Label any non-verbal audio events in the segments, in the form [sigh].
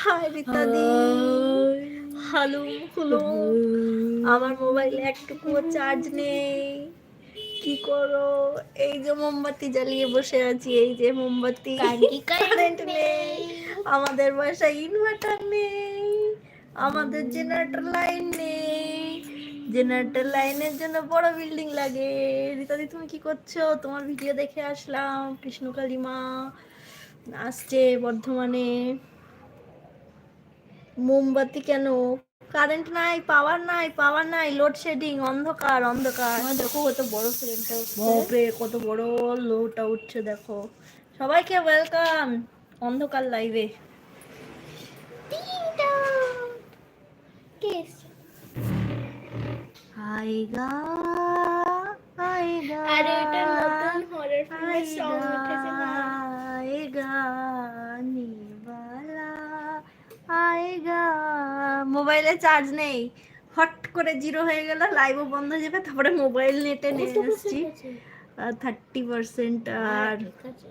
High রিতাদি hello hello আমার মোবাইলে একটুকুও charge নেই। কি করো? এই যে মোমবাতি জ্বালিয়ে বসে আছি এই যে মোমবাতি। কারেন্ট নেই। আমাদের বাসায় ইনভার্টার নেই আমাদের জেনারেটর লাইন নেই। জেনারেটর লাইনের জন্য বড় বিল্ডিং লাগে। রিতাদি তুমি কি করছ? তোমার ভিডিও দেখে আসলাম কৃষ্ণকালী মা। আসছে বর্ধমানে। মোমবাতি কেন? কারেন্ট নাই পাওয়ার নাই পাওয়ার নাই লোডশেডিং অন্ধকার অন্ধকার। দেখো কত বড় ফ্রেমটা বাপরে কত বড় লোটা উঠছে দেখো। সবাইকে ওয়েলকাম অন্ধকার লাইভে? আইগা আইগা আরে এটা নতুন হরর ফিল্মের সং উঠেছে মোবাইলে চার্জ নেই হট করে জিরো হয়ে গেল লাইভও বন্ধ হয়ে যাবে তারপরে মোবাইল নেটে নিয়ে কত এসেছি percent আছে? থার্টি পার্সেন্ট আর ঠিক আছে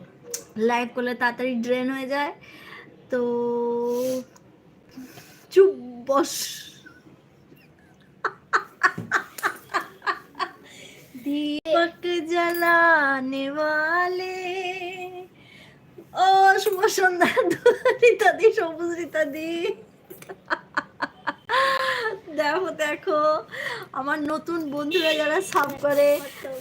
লাইভ করলে তাড়াতাড়ি ড্রেন হয়ে যায় তো চুপ বস दीपक जलाने वाले ও শুভ সন্ধ্যা রীতাদি সবুজ রীতাদি দেখো দেখো আমার নতুন বন্ধুরা যারা সাব করে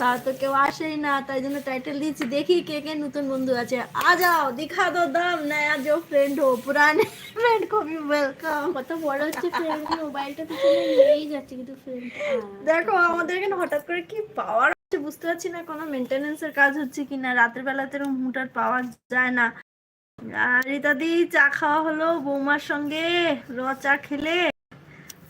তা তো কেউ আসেই না তাই জন্য টাইটেল দিচ্ছি দেখি কে কে নতুন বন্ধু আছে। আ যাও দিখা দো দাম নয়া জো ফ্রেন্ড হো পুরানে ফ্রেন্ড খুবই ওয়েলকাম কত বড় হচ্ছে ফ্রেন্ড মোবাইলটা তো নিয়েই যাচ্ছে কিন্তু ফ্রেন্ড দেখো আমাদের এখানে হঠাৎ করে কি পাওয়ার বুঝতে পারছি না কোনো মেনটেনেন্সের কাজ হচ্ছে কি না রাতের বেলাতে এরকম হুটার পাওয়া যায় না। আর রীতাদি চা খাওয়া হলো বৌমার সঙ্গে। র চা খেলে।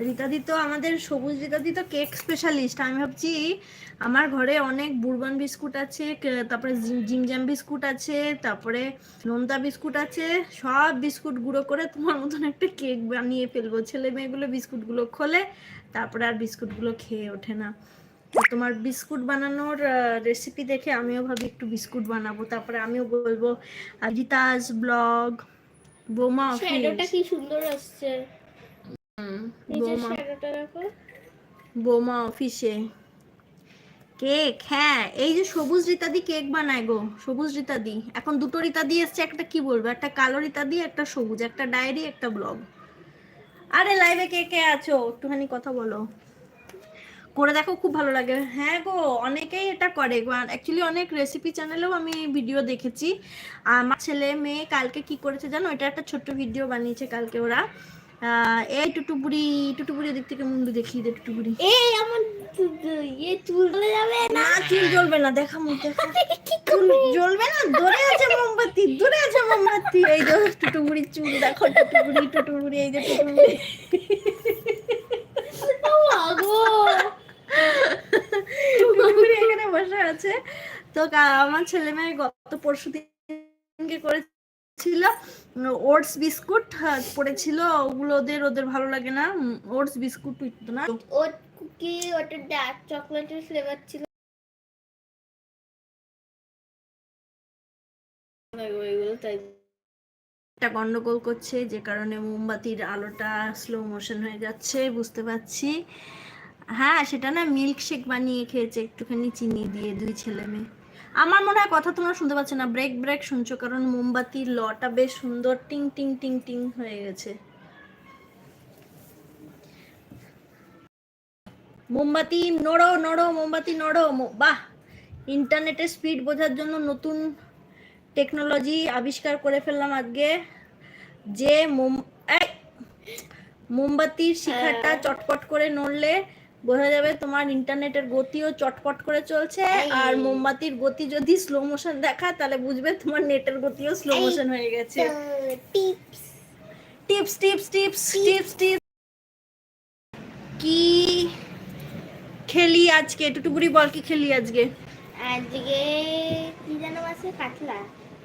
রীতাদি তো আমাদের সবুজ রীতাদি তো কেক স্পেশালিস্ট আমি ভাবছি আমার ঘরে অনেক বুরবান বিস্কুট আছে তারপরে জিম- জিমজাম বিস্কুট আছে, তারপরে নোনতা বিস্কুট আছে। সব বিস্কুট গুঁড়ো করে তোমার মতন একটা কেক বানিয়ে ফেলব। ছেলে মেয়েগুলো বিস্কুটগুলো খোলে, তারপরে আর বিস্কুটগুলো খেয়ে ওঠে না। তোমার বিস্কুট বানানোর রেসিপি দেখে আমিও ভাবি একটু বিস্কুট বানাবো। তারপরে আমিও বলব রিতাজ ব্লগ বোমা শ্যাডোটা কি সুন্দর আসছে। বোমা। অফিসে কেক হ্যাঁ এই যে সবুজ রীতাদি কেক বানায় গো সবুজ রীতাদি। এখন দুটো রীতাদি এসছে একটা কি বলব একটা কালো রীতাদি একটা সবুজ একটা ডায়েরি একটা ব্লগ। আরে লাইভে কে কে আছো? একটুখানি কথা বলো। করে দেখো খুব ভালো লাগে। হ্যাঁ গো অনেকেই এটা করে। অ্যাকচুয়ালি অনেক রেসিপি চ্যানেলেও আমি ভিডিও দেখেছি। আমার ছেলে মেয়ে কালকে কি করেছে জানো? এটা একটা ছোট্ট ভিডিও বানিয়েছে কালকে ওরা। এই টুটুপুরি টুটুপুরি দিক থেকে মুন্ডু দেখিয়ে দে টুটুপুরি। এই আমার ইয়ে চুল চলে যাবে না। চুল জ্বলবে না দেখা মুখ দেখা। চুল জ্বলবে না দূরে আছে মোমবাতি দূরে আছে মোমবাতি। এই যে টুটুপুরি চুল দেখো টুটুপুরি টুটুপুরি এই যে টুটুপুরি। এখানে বসে আছে। তো আমার ছেলে মেয়ে গত পরশু দিনকে করেছিল ওটস বিস্কুট পড়েছিল। ওগুলো ওদের ওদের ভালো লাগে না। ওটস বিস্কুট না। ও কুকি ওটা ডার্ক চকলেটের ফ্লেভার ছিল। তাই একটা গন্ডগোল করছে যে কারণে মোমবাতির আলোটা স্লো মোশন হয়ে যাচ্ছে বুঝতে পারছি। হ্যাঁ সেটা না মিল্ক শেক বানিয়ে খেয়েছে একটুখানি চিনি দিয়ে দুই ছেলে মেয়ে। আমার মনে হয় কথা তোমরা শুনতে পাচ্ছ না ব্রেক ব্রেক শুনছো কারণ মোমবাতির লটা বেশ সুন্দর টিং টিং টিং টিং হয়ে গেছে। মোমবাতি নড়ো নড়ো মোমবাতি নড়ো বাহ! ইন্টারনেটের স্পিড বোঝার জন্য নতুন টেকনোলজি আবিষ্কার করে ফেললাম আজকে যে মোম মোমবাতির শিখাটা চটপট করে নড়লে বোঝা যাবে তোমার ইন্টারনেটের গতিও চটপট করে চলছে আর মোমবাতির গতি যদি স্লো মোশন দেখায় তাহলে বুঝবে তোমার নেটের গতিও স্লো মোশন হয়ে গেছে। Tips tips tips tips tips tips কি খেলি আজকে? টুটুপুরি বল কি খেলি আজকে? আজকে কি যেন আছে কাতলা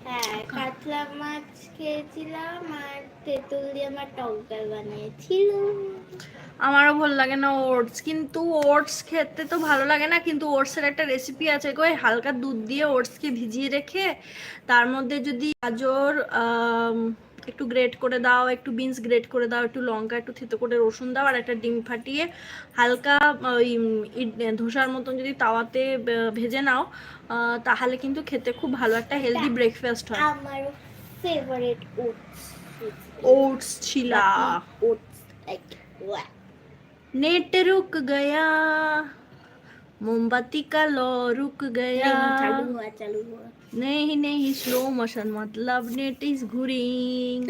হ্যাঁ কাতলা মাছ খেয়েছিলাম আর তেঁতুল দিয়ে আমার টক ডাল বানিয়েছিল। আমারও ভালো লাগে না ওটস কিন্তু ওটস খেতে তো ভালো লাগে না কিন্তু ওটসের একটা রেসিপি আছে গো হালকা দুধ দিয়ে ওটসকে ভিজিয়ে রেখে তার মধ্যে যদি গাজর আম, একটু গ্রেট করে দাও একটু বিনস গ্রেট করে দাও একটু লঙ্কা একটু থেতো করে রসুন দাও আর একটা ডিম ফাটিয়ে হালকা ওই উম, ইড- ধোসার মতন যদি তাওয়াতে বে- ভেজে নাও আহ, তাহলে কিন্তু খেতে খুব ভালো একটা হেলদি ব্রেকফাস্ট হয় আমার ফেভারিট ওটস ওটস ছিলা ওটস লাইক नेट रुक गया मोमबत्ती का लो रुक गया চালু হওয়া চালু হওয়া नहीं नहीं स्लो मोशन मतलब नेट इज घुरिंग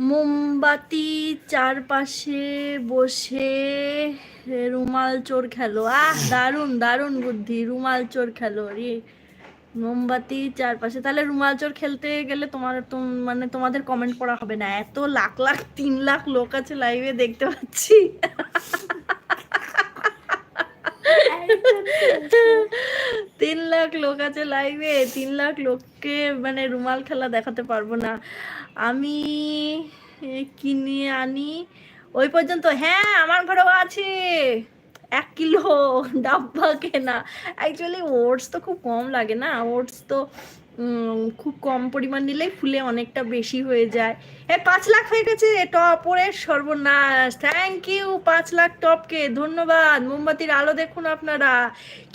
মোমবাতি চারপাশে বসে রুমাল চোর খেলো আহ দারুণ দারুণ বুদ্ধি রুমাল চোর খেলো রে মোমবাতি চারপাশে তাহলে রুমাল চোর খেলতে গেলে তোমার তোম- মানে তোমাদের কমেন্ট করা হবে না এত লাখ লাখ তিন লাখ লোক আছে লাইভে দেখতে পাচ্ছি তিন লাখ লোক আছে লাইভে তিন লাখ লোককে মানে রুমাল খেলা দেখাতে পারব না। আমি কিনে আনি, ওই পর্যন্ত। হ্যাঁ আমার ঘরেও আছে। এক কিলো ডাব্বা কেনা। অ্যাকচুয়ালি ওটস তো খুব কম লাগে না। ওটস তো খুব কম পরিমাণ নিলেই ফুলে অনেকটা বেশি হয়ে যায়। এ, পাঁচ লাখ হয়ে গেছে টপরে সর্বনাশ। থ্যাংক ইউ পাঁচ লাখ টপকে, ধন্যবাদ। মোমবাতির আলো দেখুন আপনারা।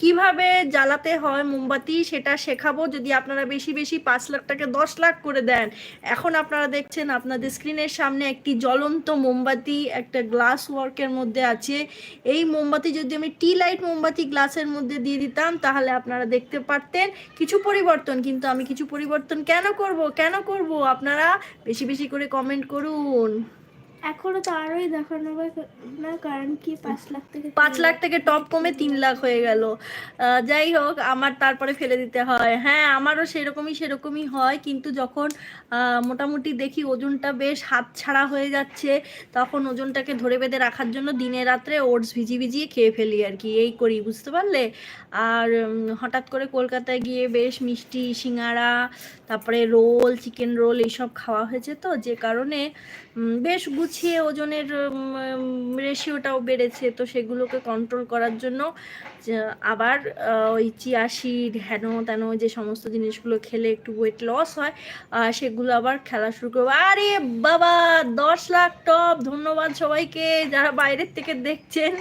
কীভাবে জ্বালাতে হয় মোমবাতি সেটা শেখাবো, যদি আপনারা বেশি বেশি পাঁচ লাখটাকে দশ লাখ করে দেন। এখন আপনারা দেখছেন, আপনাদের স্ক্রিনের সামনে একটি জ্বলন্ত মোমবাতি, একটা গ্লাস ওয়ার্কের মধ্যে আছে। এই মোমবাতি যদি আমি টি লাইট মোমবাতি গ্লাসের মধ্যে দিয়ে দিতাম, তাহলে আপনারা দেখতে পারতেন কিছু পরিবর্তন, কিন্তু আমি কিছু পরিবর্তন কেন করব? কেন করব? আপনারা বেশি বেশি করে কমেন্ট করুন। এখনও তো আরোই দেখানো না, কারণ কি পাঁচ লাখ থেকে পাঁচ লাখ থেকে টপ কমে তিন লাখ হয়ে গেল। যাই হোক, আমার তারপরে ফেলে দিতে হয়। হ্যাঁ আমারও সেরকমই সেরকমই হয়, কিন্তু যখন মোটামুটি দেখি ওজনটা বেশ হাত ছাড়া হয়ে যাচ্ছে, তখন ওজনটাকে ধরে বেঁধে রাখার জন্য দিনে রাত্রে ওটস ভিজিয়ে ভিজিয়ে খেয়ে ফেলি আর কি। এই করি, বুঝতে পারলে? আর হঠাৎ করে কলকাতায় গিয়ে বেশ মিষ্টি সিঙ্গারা, তারপরে রোল, চিকেন রোল, এইসব খাওয়া হয়েছে তো, যে কারণে বেশ গুছিয়ে ওজনের রেশিওটাও বেড়েছে, তো সেগুলোকে কন্ট্রোল করার জন্য আবার ওই চিয়া সিড হেন, তেন যে সমস্ত জিনিসগুলো খেলে একটু ওয়েট লস হয় সেগুলো আবার খেলা শুরু করব। আরে বাবা, দশ লাখ টপ, ধন্যবাদ সবাইকে যারা বাইরের থেকে দেখছেন।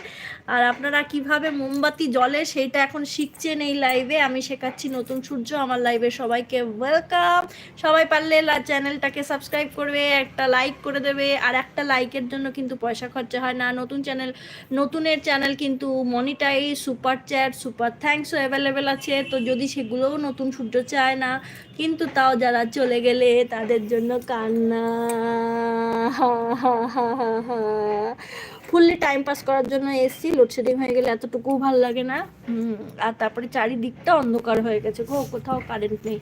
আর আপনারা কীভাবে মোমবাতি জ্বলে সেইটা এখন শিখছেন এই লাইভে আমি শেখাচ্ছি নতুন সূর্য, আমার লাইভে সবাইকে ওয়েলকাম সবাই পারলে চ্যানেলটাকে সাবস্ক্রাইব করবে, একটা লাইক করে দেবে, আর একটা লাইকের জন্য কিন্তু পয়সা খরচা হয় না। নতুন চ্যানেল নতুনের চ্যানেল কিন্তু মনিটাই সুপার চ্যাট সুপার থ্যাঙ্কসও অ্যাভেলেবেল আছে। তো যদি সেগুলোও নতুন সূর্য চায় না, কিন্তু তাও যারা চলে গেলে তাদের জন্য কান্না। ফুললি টাইম পাস করার জন্য এসছি লোডশেডিং হয়ে গেলে এতটুকু ভালো লাগে না। আর তারপরে চারিদিকটা অন্ধকার হয়ে গেছে গো কোথাও কারেন্ট নেই।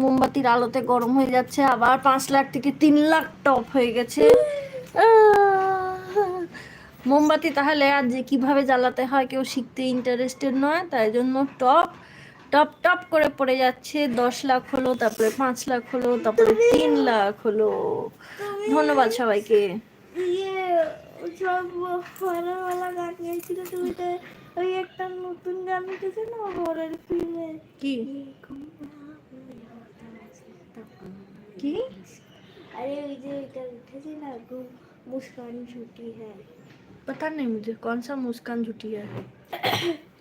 মোমবাতির আলোতে গরম হয়ে যাচ্ছে আবার পাঁচ লাখ থেকে তিন লাখ টপ হয়ে গেছে! মোমবাতি তাহলে আর যে কীভাবে জ্বালাতে হয় কেউ শিখতে ইন্টারেস্টেড নয় তাই জন্য টপ টপ টপ করে পড়ে যাচ্ছে দশ লাখ হলো তারপরে পাঁচ লাখ হলো তারপরে তিন লাখ হলো ধন্যবাদ সবাইকে ইয়ে সব হরওয়ালা গান গাইছিল তুমি তো ওই একটা নতুন গান উঠেছে না হরের ফিল্মে কি কি अरे ওই যে এটা উঠেছে না গো মুস্কান ঝুটি হ্যাঁ पता नहीं मुझे कौन सा मुस्कान झूठी है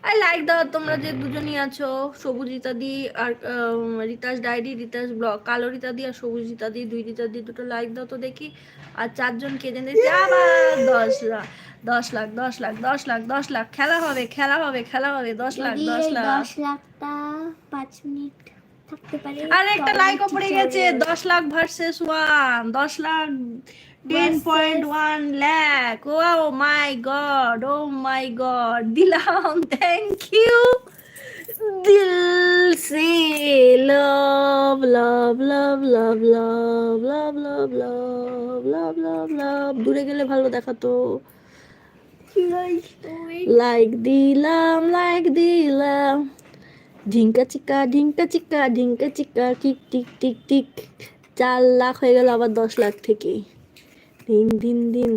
আই লাইক দাও তোমরা যে দুজনই আছো সবুজ ইত্যাদি আর রিতাস ডায়েরি রিতাস ব্লগ কালো ইত্যাদি আর সবুজ ইত্যাদি দুই ইত্যাদি দুটো লাইক দাও তো দেখি। আর চারজন কে জেনে আবার দশ লাখ দশ লাখ দশ লাখ দশ লাখ দশ লাখ। খেলা হবে খেলা হবে খেলা হবে দশ লাখ দশ লাখ। দশ লাখটা পাঁচ মিনিট থাকতে পারে আর একটা ঠিক পড়ে গেছে দশ লাখ ভার্সেস ওয়ান দশ lakh ten point one lakh oh my god oh my god দিলাম থ্যাংক ইউ দিল সে লাভ লাভ লাভ লাভ লাভ লাভ লাভ লাভ লাভ লাভ লাভ দূরে গেলে ভালো দেখাতো লাইক দিলাম লাইক দিলাম ঢিঙ্কা চিকা ঢিঙ্কা চিকা ঢিঙ্কা চিকা টিক টিক টিক টিক চার লাখ হয়ে গেল আবার দশ লাখ থেকে দিন দিন দিন।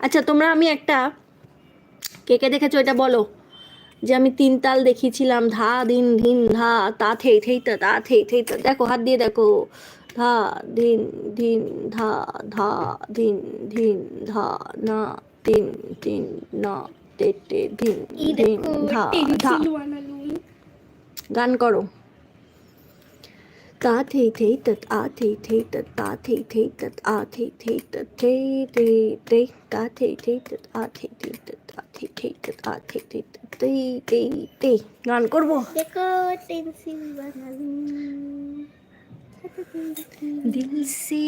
আচ্ছা তোমরা আমি একটা কে কে দেখেছ এটা বলো? যে আমি তিন তাল দেখিয়েছিলাম ধা দিন ধিন ধা তা থেই থেই তা তা থেই থেই তা। দেখো হাত দিয়ে দেখো। ধা দিন ধিন ধা ধা দিন ধিন ধা না তিন তিন না তে তে ধিন ধিন ধা ধা। গান করো। তা থে থে তৎ আ থে থে তৎ তা থে থে তৎ আ থে থে তৎ থে থে থে তা থে থে তৎ আ থে থে তৎ আ থে থে তৎ আ থে থে তৎ থে থে থে গান করব দেখো পেন্সিল বানালু দিল সে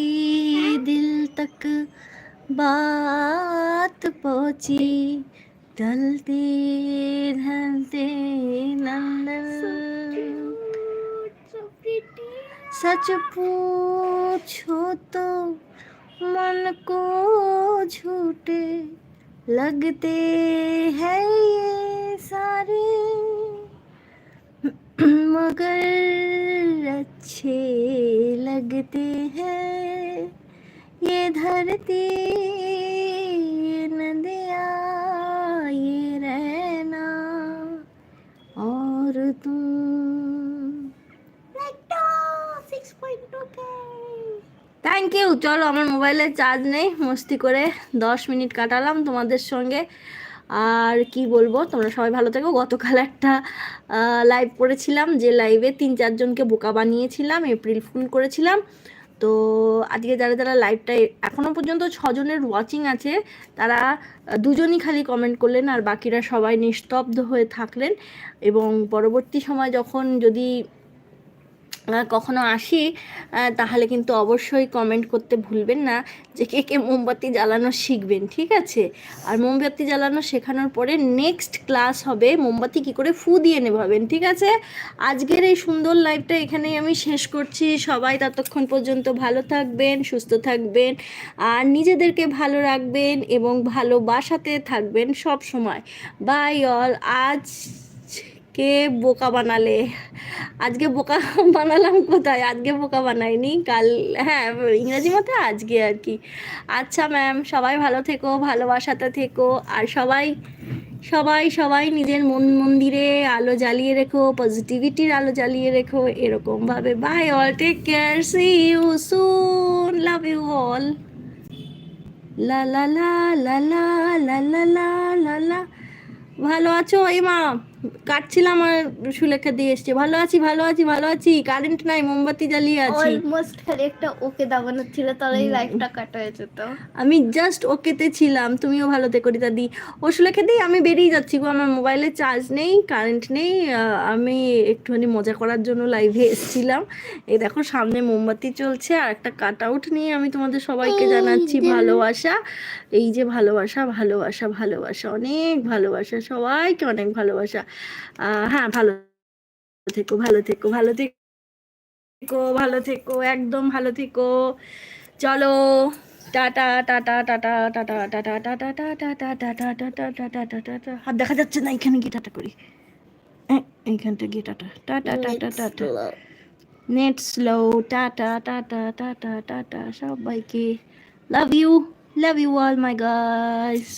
দিল তক बात पहुंची ढलते ढलते नंदन सच पूछो तो मन को झूठे लगते हैं ये सारे। मगर अच्छे लगते हैं ये धरती থ্যাংক ইউ চলো, আমার মোবাইলে চার্জ নেই। মস্তি করে দশ মিনিট কাটালাম তোমাদের সঙ্গে। আর কি বলব, তোমরা সবাই ভালো থেকো। গতকাল একটা লাইভ করেছিলাম যে লাইভে তিন চারজনকে বোকা বানিয়েছিলাম এপ্রিল ফুল করেছিলাম। তো আজকে যারা যারা লাইভটা এখনও পর্যন্ত ছজনের ওয়াচিং আছে, তারা দুজনই খালি কমেন্ট করলেন আর বাকিরা সবাই নিস্তব্ধ হয়ে থাকলেন। এবং পরবর্তী সময় যখন যদি কখনো আসি তাহলে কিন্তু অবশ্যই কমেন্ট করতে ভুলবেন না যে কে কে মোমবাতি জ্বালানো শিখবেন, ঠিক আছে? আর মোমবাতি জ্বালানো শেখানোর পরে নেক্সট ক্লাস হবে, মোমবাতি কি করে ফু দিয়ে নেভাবেন, ঠিক আছে? আজকের এই সুন্দর লাইভটা এখানেই আমি শেষ করছি। সবাই ততক্ষণ পর্যন্ত ভালো থাকবেন, সুস্থ থাকবেন, আর নিজেদেরকে ভালো রাখবেন এবং ভালোবাসাতে থাকবেন সব সময় বাই অল আজ কে বোকা বানালে। আজকে বোকা [laughs] বানালাম কোথায়? আজকে বোকা বানাইনি, কাল হ্যাঁ ইংরাজি মতে আজকে আর কি। আচ্ছা ম্যাম, সবাই ভালো থেকো, ভালোবাসাতে থেকো, আর সবাই সবাই সবাই নিজের মন, মন্দিরে আলো জ্বালিয়ে রেখো পজিটিভিটির আলো জ্বালিয়ে রেখো, এরকমভাবে। Bye all take care see you soon love you all লা লা লা লা লা লা লা লা লা। ভালো আছো এই মা? কাটছিলাম আর সুলেখা দিয়ে এসছে ভালো আছি ভালো আছি ভালো আছি কারেন্ট নাই মোমবাতি জ্বালিয়ে আছি। অলমোস্ট খালি একটা ওকে দাবানো ছিল তাহলে এই লাইফটা কাটা হয়ে যেত আমি জাস্ট ওকেতে ছিলাম তুমিও ভালো থেকো রিতাদি ও সুলেখা দি আমি বেরিয়ে যাচ্ছি গো আমার মোবাইলে চার্জ নেই কারেন্ট নেই আমি একটুখানি মজা করার জন্য লাইভে এসেছিলাম। এই দেখো সামনে মোমবাতি চলছে আর একটা কাট আউট নিয়ে আমি তোমাদের সবাইকে জানাচ্ছি ভালোবাসা। এই যে ভালোবাসা ভালোবাসা ভালোবাসা অনেক ভালোবাসা সবাইকে অনেক ভালোবাসা। হ্যাঁ ভালো থেকো ভালো থেকো ভালো থেকো ভালো থেকো একদম ভালো থেকো চলো tata tata tata tata tata tata tata tata tata tata tata tata হাত দেখা যাচ্ছে না এখানে গিয়ে টাটা করি এই, এইখানটা গিয়ে tata tata tata tata net slow tata tata tata tata সবাইকে love you love you all my guys